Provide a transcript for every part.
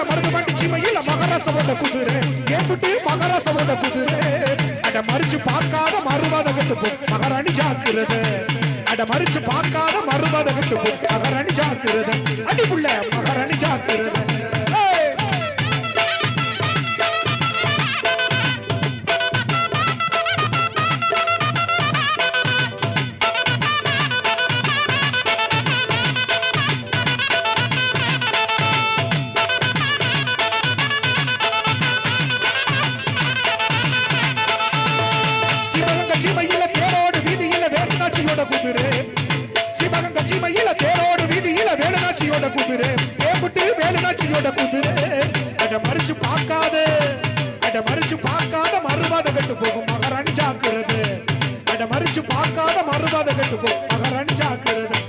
சீமையில மருந்து பண்ணி சீமையில மகராசவோட குதிரை. கேட்டுட்டு மகராசவோட குதிரை. அட மறிச்சு பார்க்காத மறுவாதகத்து மகாராணி ஜாக்கிரத. அட மறிச்சு பார்க்காத மறுவாதகத்து மகாராணி ஜாக்கிரத. அடிக்குள்ள மகாராணி ஜாக்கிரத. சிவகங்க தேரோட தேரோடு வீதியில வேலுநாச்சியோட குதிரை. ஏம்புட்டு வேலுநாச்சியோட குதிரை. அட மறிச்சு பார்க்காத. அட மறிச்சு பார்க்காத மறுபாத கட்டு போகும். மகாராணி ஜாக்குறது அட மறிச்சு பார்க்காத மறுபாத கட்டு போகும். மகாராணி ஜாக்குறது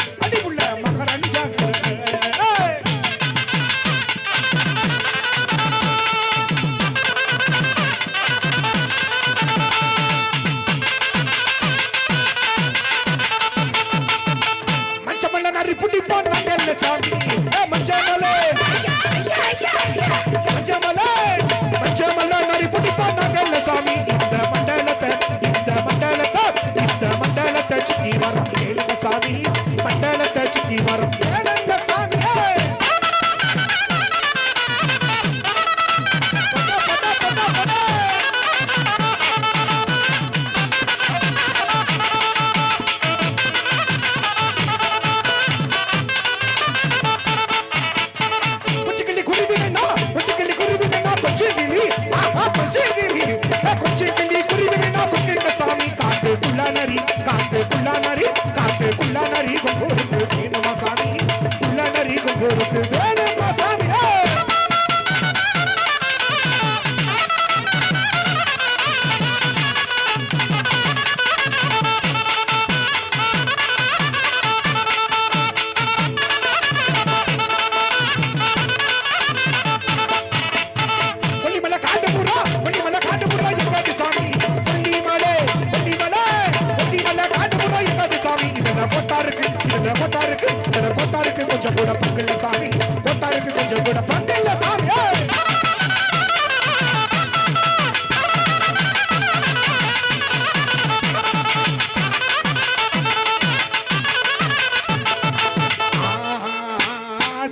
கூட பங்கில்ல சாமி ஏய்!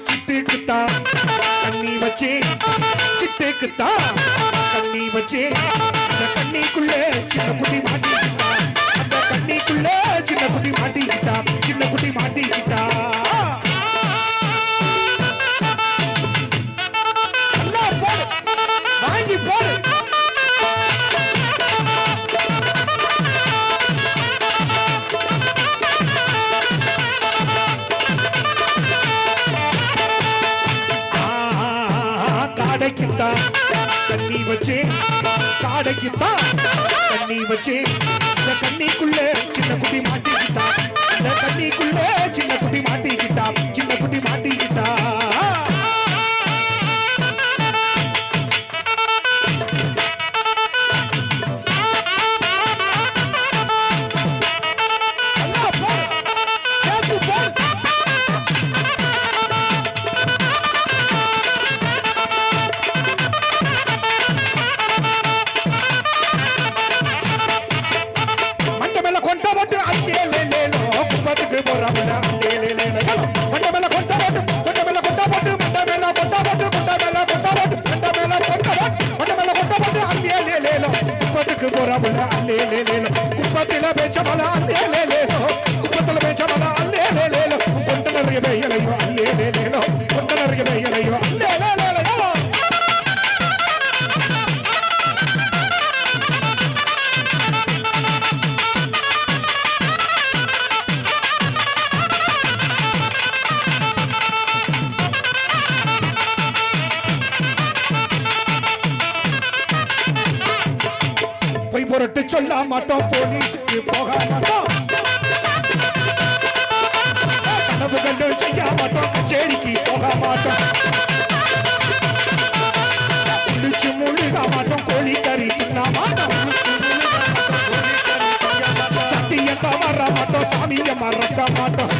சிட்டுக்குத்தா கண்ணி வச்சே சிட்டுக்குத்தா சின்ன குட்டி மாட்டி கண்ணி வச்சு இந்த கண்ணிக்குள்ள bebe chabalan, lele சொல்ல மாட்டோம் போலீஸுக்கு போக மாட்டோம். கனவுகள் செய்ய மாட்டோம் கச்சேரிக்கு போக மாட்டோம். குளிச்சு முழுக மாட்டோம் கோழி கறி தின்ன மாட்டோம். சத்தியத்தை வர மாட்டோம் சாமியை மறக்க மாட்டோம்.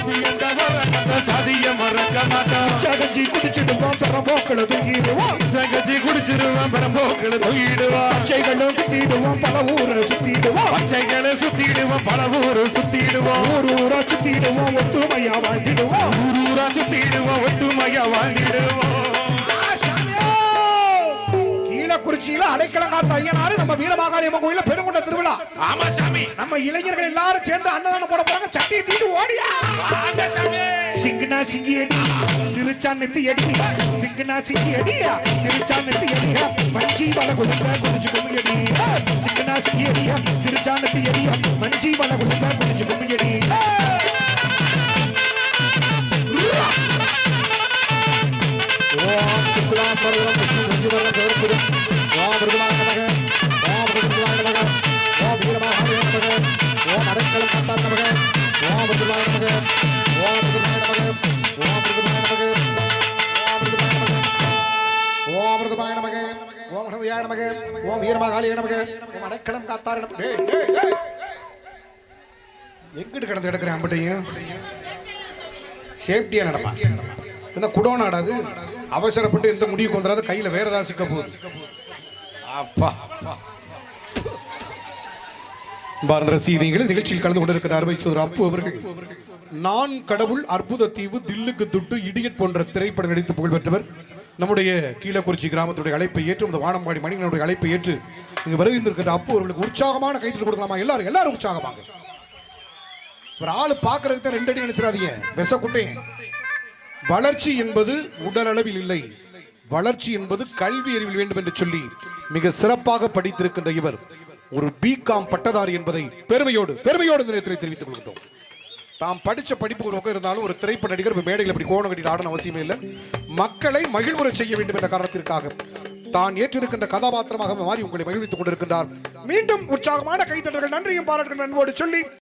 புறம்போக்களை தூங்கிடுவோம். சங்கச்சி குடிச்சிருவான் பெரம்போக்களை தூக்கிடுவான் பச்சைகளும் சுத்திடுவோம் பல ஊரை சுத்திடுவோம். பச்சைகளை சுத்திடுவான் பல ஊரு சுத்திடுவோம். ஊர் ஊரா சுத்திடுவோம் ஒத்துமையா வாழ்ந்திடுவோம். ஊரூரா சுத்திடுவோம் ஒத்துமையா வாழ்ந்திடுவோம். கீழக்குறிச்சியில அடைக்கலம் காத்த ஐயனாரு நம்ம வீரமாகாளியம்மன் கோயில பெருங்குண்ட திருவிழா. ஆமா சாமி. நம்ம இளைஞர்கள் எல்லாரும் சேர்ந்து அன்னதானம் போட போறாங்க. சட்டியை தீட்டு ஓடியா. சிங்கனா சிங்கி அடி சிரிச்சா நெத்தி அடி சிங்கனா சிங்கி அடியா சிரிச்சா நெத்தி அடியா மஞ்சி வள கொடுக்க குடிச்சு கும்மி அடி சிங்கனா சிங்கி அடியா சிரிச்சா நெத்தி அடியா மஞ்சி வள கொடுக்க நமக. ஓம் மிருதுவாய நமக. ஓம் வீரமாகாளிய நமக. ஓம் அடைக்கலம் காத்தார் நமக. எங்கிட்டு கிடந்து கிடக்குறேன் அம்பட்டையும்? சேஃப்டியா நடமா என்ன குடோ நாடாது அவசரப்பட்டு எந்த முடிவுக்கு வந்துடாது கையில வேற ஏதாவது சிக்க போகுது. அப்பா பாரத ரசீதிகள் நிகழ்ச்சியில் கலந்து கொண்டிருக்கிற அருமை சோதர் அப்பு அவர்கள். நான் கடவுள் அற்புத தீவு தில்லுக்கு துட்டு இடியட் போன்ற திரைப்படம் நடித்து புகழ் பெற்றவர் நம்முடைய கீழக்குறிச்சி கிராமத்துடைய அழைப்பை ஏற்று இந்த வானம்பாடி மணிகளுடைய அழைப்பை ஏற்று இங்கு வருகின்றிருக்கிற அப்போ அவர்களுக்கு உற்சாகமான கைத்தில் கொடுக்கலாமா? எல்லாரும் எல்லாரும் உற்சாகமாக. ஒரு ஆள் பார்க்கறதுக்கு தான் ரெண்டு அடி நினைச்சிடாதீங்க. விசக்குட்டே. வளர்ச்சி என்பது உடல் அளவில் இல்லை. வளர்ச்சி என்பது கல்வி அறிவில் வேண்டும் என்று சொல்லி மிக சிறப்பாக படித்திருக்கின்ற இவர் ஒரு பிகாம் பட்டதாரி என்பதை பெருமையோடு பெருமையோடு இந்த நேரத்தில் தெரிவித்துக் கொள்கின்றோம். தாம் படித்த படிப்பு ஒரு பக்கம் இருந்தாலும் ஒரு திரைப்பட நடிகர் இப்போ மேடையில் அப்படி கோணம் கட்டிட்டு ஆடணும் அவசியமே இல்லை. மக்களை மகிழ்வுற செய்ய வேண்டும் என்ற காரணத்திற்காக தான் ஏற்றிருக்கின்ற கதாபாத்திரமாக மாறி உங்களை மகிழ்வித்துக் கொண்டிருக்கின்றார். மீண்டும் உற்சாகமான கைத்தட்டல்கள் நன்றியும் பாராட்டுகள் நண்போடு சொல்லி